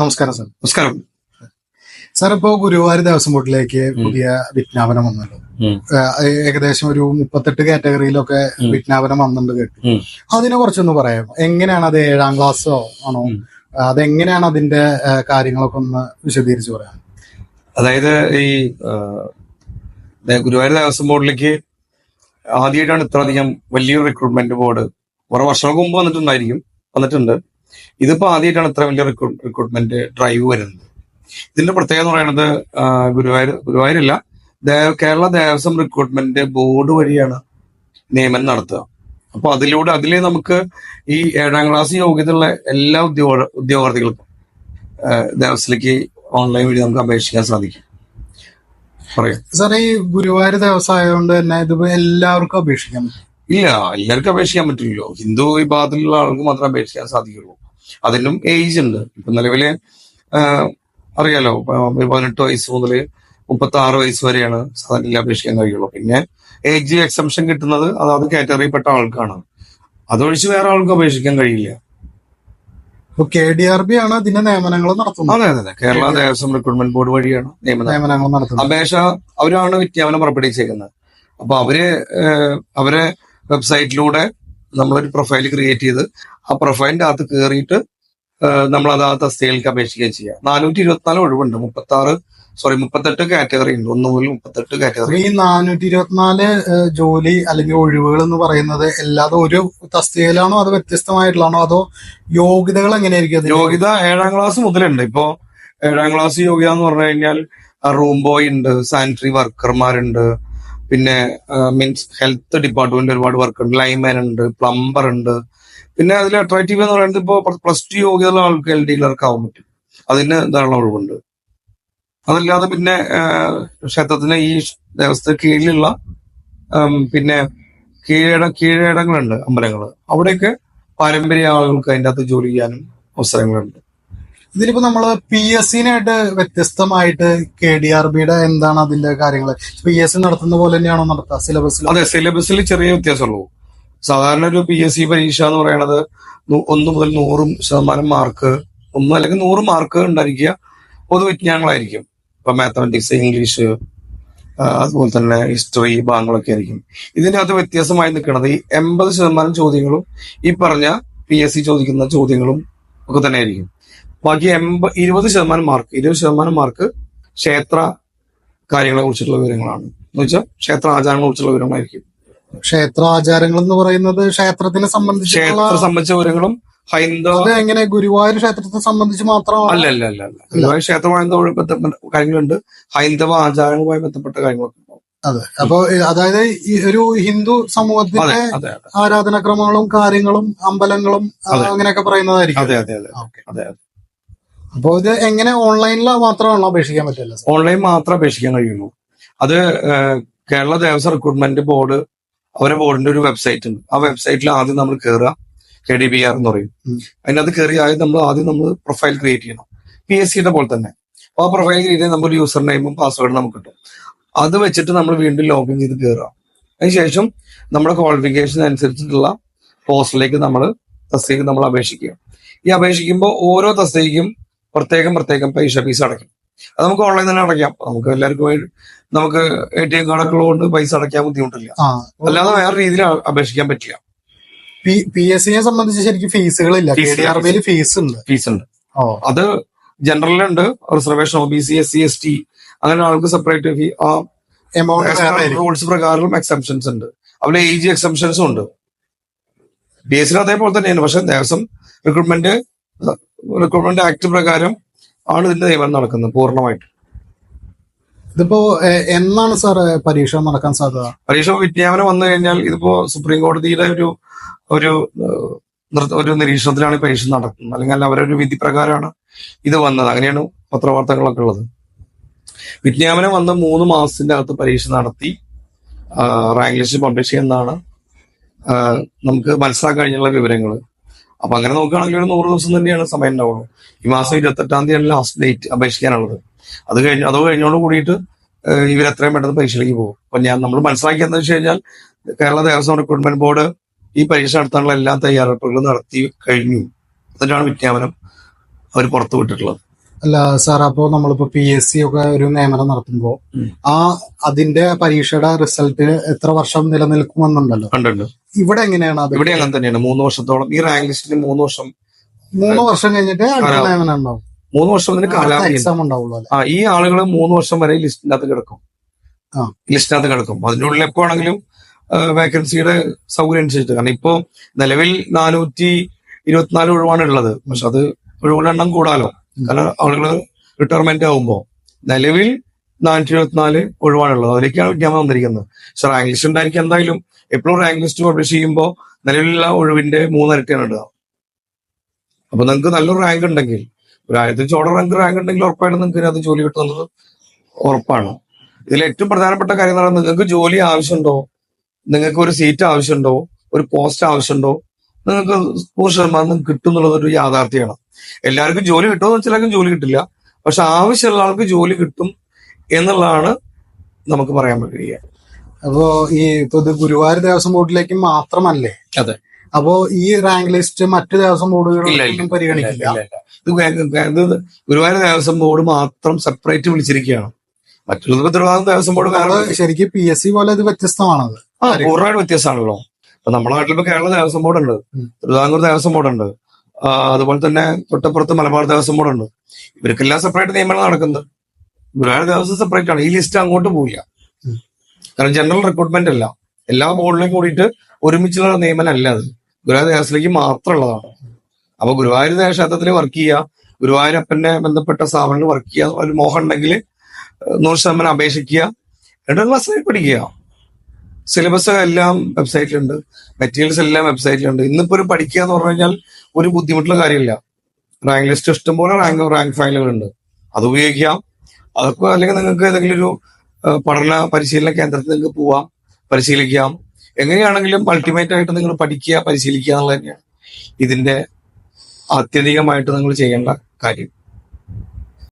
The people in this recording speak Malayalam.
നമസ്കാരം സാർ. നമസ്കാരം. സാർ ഇപ്പോ ഗുരുവായൂർ ദേവസ്വം ബോർഡിലേക്ക് പുതിയ വിജ്ഞാപനം വന്നല്ലോ. ഏകദേശം ഒരു മുപ്പത്തെട്ട് കാറ്റഗറിയിലൊക്കെ. വിജ്ഞാപനം വന്നിട്ടുണ്ട് കേട്ടു. അതിനെ കുറച്ചൊന്ന് പറയാം എങ്ങനെയാണ് അത് ഏഴാം ക്ലാസ്സോ ആണോ. അതെങ്ങനെയാണ് അതിന്റെ കാര്യങ്ങളൊക്കെ ഒന്ന് വിശദീകരിച്ച് പറയാം അതായത് ഈ ഗുരുവായൂർ ദേവസ്വം ബോർഡിലേക്ക് ആദ്യമായിട്ടാണ് ഇത്രയധികം വലിയൊരു റിക്രൂട്ട്മെന്റ് ബോർഡ് കുറെ വർഷങ്ങൾക്ക് മുമ്പ് വന്നിട്ടുണ്ടായിരിക്കും. വന്നിട്ടുണ്ട്. ഇതിപ്പോ ആദ്യമായിട്ടാണ് ഇത്ര വലിയ റിക്രൂട്ട്മെന്റ് ഡ്രൈവ് വരുന്നത്. ഇതിന്റെ പ്രത്യേകത എന്ന് പറയുന്നത് ഗുരുവായൂർ ഗുരുവായൂരല്ല കേരള ദേവസ്വം റിക്രൂട്ട്മെന്റ് ബോർഡ് വഴിയാണ് നിയമനം നടത്തുക. അപ്പൊ അതിലൂടെ അതിലേ നമുക്ക് ഈ ഏഴാം ക്ലാസ് യോഗ്യതയുള്ള എല്ലാ ഉദ്യോഗ ഉദ്യോഗാർത്ഥികൾക്കും ദേവസ്വത്തിലേക്ക് ഓൺലൈൻ വഴി നമുക്ക് അപേക്ഷിക്കാൻ സാധിക്കും. സാറേ ഈ ഗുരുവായൂർ ദേവസ്വം ആയതുകൊണ്ട് തന്നെ ഇത് എല്ലാവർക്കും അപേക്ഷിക്കാം ഇല്ല എല്ലാവർക്കും അപേക്ഷിക്കാൻ പറ്റില്ലല്ലോ. ഹിന്ദു വിഭാഗത്തിലുള്ള ആൾക്ക് മാത്രമേ അപേക്ഷിക്കാൻ സാധിക്കുള്ളൂ. അതിനും ഏജ് ഉണ്ട്. ഇപ്പൊ നിലവിൽ അറിയാലോ പതിനെട്ട് വയസ്സ് മുതൽ മുപ്പത്തി ആറ് വയസ്സ് വരെയാണ് സാധാരണ അപേക്ഷിക്കാൻ കഴിയുള്ളൂ. പിന്നെ ഏജ് എക്സംഷൻ കിട്ടുന്നത് അതാത് കാറ്റഗറിയിൽപ്പെട്ട ആൾക്കാണ്. അതൊഴിച്ച് വേറെ ആൾക്കും അപേക്ഷിക്കാൻ കഴിയില്ല. കെ ഡി ആർ ബി ആണ് ഇതിന്റെ നിയമനങ്ങൾ നടത്തുന്നത്. അതെ അതെ കേരള ദേവസ്വം റിക്രൂട്ട്മെന്റ് ബോർഡ് വഴിയാണ് നിയമനം. നിയമനങ്ങൾ നടത്തുന്നത്. അപേക്ഷ അവരാണ് വിജ്ഞാപനം പുറപ്പെടുവിച്ചേക്കുന്നത്. അപ്പൊ അവർ അവരെ വെബ്സൈറ്റിലൂടെ നമ്മളൊരു പ്രൊഫൈൽ ക്രിയേറ്റ് ചെയ്ത് ആ പ്രൊഫൈലിന്റെ അകത്ത് കയറിയിട്ട് നമ്മൾ അത് ആ തസ്തികയിലേക്ക് അപേക്ഷിക്കുകയും ചെയ്യാം. നാനൂറ്റി ഇരുപത്തിനാല് ഒഴിവുണ്ട്. മുപ്പത്തി ആറ് സോറി മുപ്പത്തെട്ട് കാറ്റഗറി ഉണ്ട്. ഒന്ന് മുതൽ മുപ്പത്തെട്ട് കാറ്റഗറി. ഈ നാനൂറ്റി ഇരുപത്തിനാല് ജോലി അല്ലെങ്കിൽ ഒഴിവുകൾ എന്ന് പറയുന്നത് എല്ലാതും ഒരു തസ്തികയിലാണോ അത് വ്യത്യസ്തമായിട്ടുള്ളതാണോ? അതോ യോഗ്യതകൾ എങ്ങനെയായിരിക്കും യോഗ്യത ഏഴാം ക്ലാസ് മുതലുണ്ട്. ഇപ്പോ ഏഴാം ക്ലാസ് യോഗ്യത എന്ന് പറഞ്ഞു കഴിഞ്ഞാൽ റൂം ബോയ് ഉണ്ട് സാനിറ്ററി വർക്കർമാരുണ്ട് പിന്നെ മീൻസ് ഹെൽത്ത് ഡിപ്പാർട്ട്മെന്റ് ഒരുപാട് വർക്ക് ഉണ്ട്. ലൈൻമാൻ ഉണ്ട് പ്ലംബർ ഉണ്ട്. പിന്നെ അതിൽ അട്രാക്റ്റീവ് എന്ന് പറയുന്നത് ഇപ്പോൾ പ്ലസ് ടു യോഗ്യതയുള്ള ആൾക്ക് എൽ ഡി ക്ലർക്ക് ആവാൻ പറ്റും. അതിന് ധാരാളം ഒഴിവുണ്ട്. അതല്ലാതെ പിന്നെ ക്ഷേത്രത്തിന് ഈ ദേവസ്ഥ കീഴിലുള്ള പിന്നെ കീഴട കീഴടങ്ങളുണ്ട് അമ്പലങ്ങൾ അവിടെയൊക്കെ പാരമ്പര്യ ആളുകൾക്ക് അതിന്റെ അകത്ത് ജോലി ചെയ്യാനും അവസരങ്ങളുണ്ട്. ഇതിലിപ്പോ നമ്മൾ പി എസ് സിനായിട്ട് വ്യത്യസ്തമായിട്ട് കെ ഡി ആർ ബിയുടെ എന്താണ് അതിന്റെ കാര്യങ്ങൾ പി എസ് സി നടത്തുന്ന പോലെ തന്നെയാണോ നടത്തുക സിലബസിൽ അതെ സിലബസിൽ ചെറിയ വ്യത്യാസമുള്ളൂ. സാധാരണ ഒരു പി എസ് സി പരീക്ഷ എന്ന് പറയുന്നത് ഒന്ന് മുതൽ നൂറും ശതമാനം മാർക്ക് ഒന്ന് അല്ലെങ്കിൽ നൂറ് മാർക്ക് ഉണ്ടായിരിക്കുക പൊതുവിജ്ഞാനങ്ങളായിരിക്കും. ഇപ്പൊ മാത്തമാറ്റിക്സ് ഇംഗ്ലീഷ് അതുപോലെ തന്നെ ഹിസ്റ്ററി ഭാഗങ്ങളൊക്കെ ആയിരിക്കും. ഇതിന്റെ അകത്ത് വ്യത്യാസമായി നിൽക്കുന്നത് ഈ എൺപത് ശതമാനം ചോദ്യങ്ങളും ഈ പറഞ്ഞ പി എസ് സി ചോദിക്കുന്ന ചോദ്യങ്ങളും ഒക്കെ തന്നെ ആയിരിക്കും ബാക്കി എൺപ ഇരുപത് ശതമാനം മാർക്ക് ഇരുപത് ശതമാനം മാർക്ക് ക്ഷേത്ര കാര്യങ്ങളെ കുറിച്ചിട്ടുള്ള വിവരങ്ങളാണ്. എന്ന് വെച്ചാൽ ക്ഷേത്ര ആചാരങ്ങളെ കുറിച്ചുള്ള വിവരങ്ങളായിരിക്കും. ക്ഷേത്ര ആചാരങ്ങൾ എന്ന് പറയുന്നത് ക്ഷേത്രത്തിനെ സംബന്ധിച്ച് ക്ഷേത്ര സംബന്ധിച്ച വിവരങ്ങളും ഹൈന്ദവ എങ്ങനെ ഗുരുവായൂർ ക്ഷേത്രത്തെ സംബന്ധിച്ച് മാത്രമാണ്? അല്ല അല്ല അല്ല അല്ല. ഗുരുവായൂർ ക്ഷേത്രമായി ബന്ധപ്പെട്ട കാര്യങ്ങളുണ്ട്? ഹൈന്ദവ ആചാരങ്ങളുമായി ബന്ധപ്പെട്ട കാര്യങ്ങളൊക്കെ അതെ. അപ്പൊ അതായത് ഈ ഒരു ഹിന്ദു സമൂഹത്തിന്റെ ആരാധനാക്രമങ്ങളും കാര്യങ്ങളും അമ്പലങ്ങളും. അങ്ങനെയൊക്കെ പറയുന്നതായിരിക്കും. അതെ അതെ അതെ. അതെ അതെ. അതെ അപ്പൊ ഇത് എങ്ങനെ ഓൺലൈനിൽ മാത്രമാണോ അപേക്ഷിക്കാൻ പറ്റില്ല? ഓൺലൈൻ മാത്രം അപേക്ഷിക്കാൻ കഴിയുള്ളൂ. അത് കേരള ദേവസ്വം റിക്രൂട്ട്മെന്റ് ബോർഡ് അവരെ ബോർഡിന്റെ ഒരു വെബ്സൈറ്റ് ഉണ്ട്. ആ വെബ്സൈറ്റിൽ ആദ്യം നമ്മൾ കയറുക കെ ഡി ബി ആർ എന്ന് പറയും. അതിനകത്ത് കയറി ആദ്യം നമ്മൾ ആദ്യം നമ്മൾ പ്രൊഫൈൽ ക്രിയേറ്റ് ചെയ്യണം. പി എസ് സിയുടെ പോലെ തന്നെ. അപ്പൊ ആ പ്രൊഫൈൽ ക്രിയേറ്റ് ചെയ്ത് നമ്മൾ യൂസർ നെയിമും പാസ്വേഡും നമുക്ക് കിട്ടും. അത് വെച്ചിട്ട് നമ്മൾ വീണ്ടും ലോഗിൻ ചെയ്ത് കയറുക അതിനുശേഷം നമ്മുടെ ക്വാളിഫിക്കേഷൻ അനുസരിച്ചിട്ടുള്ള പോസ്റ്റിലേക്ക് നമ്മൾ തസ്തിക നമ്മൾ അപേക്ഷിക്കുക. ഈ അപേക്ഷിക്കുമ്പോൾ ഓരോ തസ്തികയ്ക്കും പ്രത്യേകം പ്രത്യേകം പൈസ ഫീസ് അടയ്ക്കും. അത് നമുക്ക് ഓൺലൈൻ തന്നെ അടയ്ക്കാം. നമുക്ക് എല്ലാവർക്കും നമുക്ക് എ ടി എം കാർഡൊക്കെ ഉള്ളതുകൊണ്ട് പൈസ അടയ്ക്കാൻ ബുദ്ധിമുട്ടില്ല. അല്ലാതെ വേറെ രീതിയിൽ അപേക്ഷിക്കാൻ പറ്റില്ല. പി എസ് സിയെ സംബന്ധിച്ച് ശരിക്കും ഫീസുകളില്ല ഫീസ് ഉണ്ട്. ഫീസ് ഉണ്ട്. അത് ജനറലുണ്ട് reservation O B C S C S T അങ്ങനെ ആൾക്ക് സെപ്പറേറ്റ് ഫീ ആ എമൗണ്ട്. റൂൾസ് പ്രകാരം എക്സംഷൻസ് ഉണ്ട്. അവിടെ ഏജ് എക്സംഷൻസും ഉണ്ട്. ബി എസ് അതേപോലെ തന്നെയാണ്. പക്ഷെ ദേവസ്വം റിക്രൂട്ട്മെന്റ് റിക്രൂട്ട്മെന്റ് ആക്ട് പ്രകാരം ആണ് ഇതിന്റെ നിയമനം നടക്കുന്നത് പൂർണമായിട്ട്. ഇതിപ്പോ എന്നാണ് സാർ പരീക്ഷ നടക്കാൻ സാധ്യത? പരീക്ഷ വിജ്ഞാപനം വന്നു കഴിഞ്ഞാൽ ഇതിപ്പോ സുപ്രീം കോടതിയുടെ ഒരു ഒരു ഒരു നിരീക്ഷണത്തിലാണ് ഈ പരീക്ഷ നടക്കുന്നത് അല്ലെങ്കിൽ അവരൊരു വിധി പ്രകാരമാണ് ഇത് വന്നത്. അങ്ങനെയാണ് പത്രവാർത്തകളൊക്കെ ഉള്ളത്. വിജ്ഞാപനം വന്ന് മൂന്ന് മാസത്തിന്റെ അകത്ത് പരീക്ഷ നടത്തി റാങ്ക് ലിസ്റ്റ് പബ്ലിഷ് ചെയ്യുന്നതാണ്. നമുക്ക് മനസ്സിലാക്കാൻ കഴിഞ്ഞുള്ള വിവരങ്ങൾ അപ്പൊ അങ്ങനെ നോക്കുകയാണെങ്കിൽ ഒരു നൂറ് ദിവസം തന്നെയാണ് സമയം ഉണ്ടാവുള്ളൂ. ഈ മാസം ഇരുപത്തെട്ടാം തീയതിയാണ് ലാസ്റ്റ് ഡേറ്റ് അപേക്ഷിക്കാനുള്ളത്. അത് കഴിഞ്ഞ് അത് കഴിഞ്ഞോട് കൂടിയിട്ട് ഇവരെത്രയും ഇവർ എത്രയും പെട്ടെന്ന് പരീക്ഷയിലേക്ക് പോകും. അപ്പൊ ഞാൻ നമ്മൾ മനസ്സിലാക്കിയെന്ന് വെച്ച് കഴിഞ്ഞാൽ കേരള ദേവസ്വം റിക്രൂട്ട്മെന്റ് ബോർഡ് ഈ പരീക്ഷ നടത്താനുള്ള എല്ലാ തയ്യാറെടുപ്പുകളും നടത്തി കഴിഞ്ഞു. എന്നിട്ടാണ് വിജ്ഞാപനം അവർ പുറത്തു വിട്ടിട്ടുള്ളത്. അല്ല സാർ അപ്പോ നമ്മളിപ്പോ പി എസ് സി ഒക്കെ ഒരു നിയമനം നടത്തുമ്പോ ആ അതിന്റെ പരീക്ഷയുടെ റിസൾട്ട് എത്ര വർഷം നിലനിൽക്കുമെന്നുണ്ടല്ലോ? കണ്ടുണ്ട്. ഇവിടെ എങ്ങനെയാണ് അത് ഇവിടെ അങ്ങനെ തന്നെയാണ്. മൂന്ന് വർഷത്തോളം ഈ റാങ്ക് ലിസ്റ്റിന് മൂന്ന് വർഷം മൂന്ന് വർഷം കഴിഞ്ഞിട്ട് അടുത്ത കാലാവധി. നിയമനം ഉണ്ടാവും. മൂന്ന് വർഷം അതിന് കാലാവധി ഉണ്ട്. എക്സാം ഉണ്ടാവുള്ളൂ അല്ലെ? ആ ഈ ആളുകൾ മൂന്ന് വർഷം വരെ ലിസ്റ്റിനകത്ത് കിടക്കും. ആ. ലിസ്റ്റിനകത്ത് കിടക്കും. അതിനുള്ളിൽ എപ്പോ ആണെങ്കിലും വേക്കൻസിയുടെ സൗകര്യം അനുസരിച്ചിട്ട്. കാരണം ഇപ്പോ നിലവിൽ നാനൂറ്റി ഇരുപത്തിനാല് ഒഴിവാണ് ഉള്ളത്. പക്ഷെ അത് ഒഴിവുകളുടെ എണ്ണം കൂടാലോ. കാരണം ആളുകൾ റിട്ടയർമെന്റ് ആകുമ്പോ നിലവിൽ നാനൂറ്റി ഇരുപത്തിനാല് ഒഴിവാണുള്ളത് അതിലേക്കാണ് വിജ്ഞാപനം വന്നിരിക്കുന്നത്. പക്ഷെ റാങ്ക് ലിസ്റ്റ് ഉണ്ടായിരിക്കും എന്തായാലും. എപ്പോഴും റാങ്ക് ലിസ്റ്റ് പബ്ലിഷ് ചെയ്യുമ്പോൾ നിലവിലുള്ള ഒഴിവിന്റെ മൂന്നിരട്ടിയാണ് ഇടുക. അപ്പൊ നിങ്ങൾക്ക് നല്ലൊരു റാങ്ക് ഉണ്ടെങ്കിൽ ഒരു ആയിരത്തി ചോട റാങ്ക് റാങ്ക് ഉണ്ടെങ്കിൽ ഉറപ്പായിട്ടും നിങ്ങൾക്ക് ഇതിനകത്ത് ജോലി കിട്ടുന്നത് ഉറപ്പാണ്. ഇതിൽ ഏറ്റവും പ്രധാനപ്പെട്ട കാര്യം എന്ന് പറയുന്നത് നിങ്ങൾക്ക് ജോലി ആവശ്യമുണ്ടോ? നിങ്ങൾക്ക് ഒരു സീറ്റ് ആവശ്യമുണ്ടോ? ഒരു പോസ്റ്റ് ആവശ്യമുണ്ടോ? നിങ്ങൾക്ക് നൂറ് ശതമാനം കിട്ടും എന്നുള്ളത് ഒരു യാഥാർത്ഥ്യമാണ്. എല്ലാവർക്കും ജോലി കിട്ടുമെന്ന് വെച്ചാൽ എല്ലാവർക്കും ജോലി കിട്ടില്ല. പക്ഷെ ആവശ്യമുള്ള ആൾക്ക് ജോലി കിട്ടും എന്നുള്ളതാണ് നമുക്ക് പറയാൻ കഴിയുക അപ്പോ ഈ ഇപ്പൊ ഇത് ഗുരുവായൂർ ദേവസ്വം ബോർഡിലേക്ക് മാത്രമല്ലേ? അതെ. അപ്പോ ഈ റാങ്ക് ലിസ്റ്റ് മറ്റു ദേവസ്വം ബോർഡുകളിലേക്കും പരിഗണിക്കില്ല. ഇത് ഗുരുവായൂർ ദേവസ്വം ബോർഡ് മാത്രം സെപ്പറേറ്റ് വിളിച്ചിരിക്കുകയാണ്. മറ്റുള്ള ഉത്തരവാദിത്വം ദേവസ്വം ബോർഡ് ശരിക്കും പി എസ് സി പോലെ ഇത് വ്യത്യസ്തമാണത്. ആ പൂർണമായിട്ട് വ്യത്യാസമാണല്ലോ ഇപ്പൊ നമ്മുടെ നാട്ടിൽ ഇപ്പൊ കേരള ദേവസ്വം ബോർഡ് ഉണ്ട്. തിരുവിതാംകൂർ ദേവസ്വം ബോർഡ് ഉണ്ട് അതുപോലെ തന്നെ തൊട്ടപ്പുറത്ത് മലബാർ ദേവസ്വം ബോർഡ് ഉണ്ട് ഇവർക്കെല്ലാം സെപ്പറേറ്റ് നിയമങ്ങൾ നടക്കുന്നത്. ഗുരുവായൂർ ദേവസ്വം സെപ്പറേറ്റ് ആണ്. ഈ ലിസ്റ്റ് അങ്ങോട്ട് പോവില്ല. കാരണം ജനറൽ റിക്രൂട്ട്മെന്റ് അല്ല. എല്ലാ ബോർഡിലും കൂടിയിട്ട് ഒരുമിച്ചുള്ള നിയമനം അല്ല അത്. ഗുരുവായൂർ ദേശത്തിലേക്ക് മാത്രമുള്ളതാണ്. അപ്പൊ ഗുരുവായൂർ ക്ഷേത്രത്തിൽ വർക്ക് ചെയ്യുക ഗുരുവായൂരപ്പന്റെ ബന്ധപ്പെട്ട സ്ഥാപനങ്ങൾ വർക്ക് ചെയ്യുക ഒരു മോഹം ഉണ്ടെങ്കിൽ നൂറ് ശതമാനം അപേക്ഷിക്കുക. രണ്ടാം ക്ലാസ്സിൽ പഠിക്കുക സിലബസ് എല്ലാം വെബ്സൈറ്റിലുണ്ട് മെറ്റീരിയൽസ് എല്ലാം വെബ്സൈറ്റിലുണ്ട് ഇന്നിപ്പോ ഒരു പഠിക്കുക എന്ന് പറഞ്ഞു കഴിഞ്ഞാൽ ഒരു ബുദ്ധിമുട്ടുള്ള കാര്യമില്ല. റാങ്ക് ലിസ്റ്റ് ഇഷ്ടംപോലെ റാങ്ക് റാങ്ക് ഫയലുകളുണ്ട് അത് ഉപയോഗിക്കാം. അതൊക്കെ അല്ലെങ്കിൽ നിങ്ങൾക്ക് ഏതെങ്കിലും ഒരു പഠന പരിശീലന കേന്ദ്രത്തിൽ നിങ്ങൾക്ക് പോവാം പരിശീലിക്കാം. എങ്ങനെയാണെങ്കിലും അൾട്ടിമേറ്റ് ആയിട്ട് നിങ്ങൾ പഠിക്കുക പരിശീലിക്കുക എന്നുള്ളത് തന്നെയാണ്. ഇതിന്റെ ആത്യന്തികമായിട്ട് നിങ്ങൾ ചെയ്യേണ്ട കാര്യം.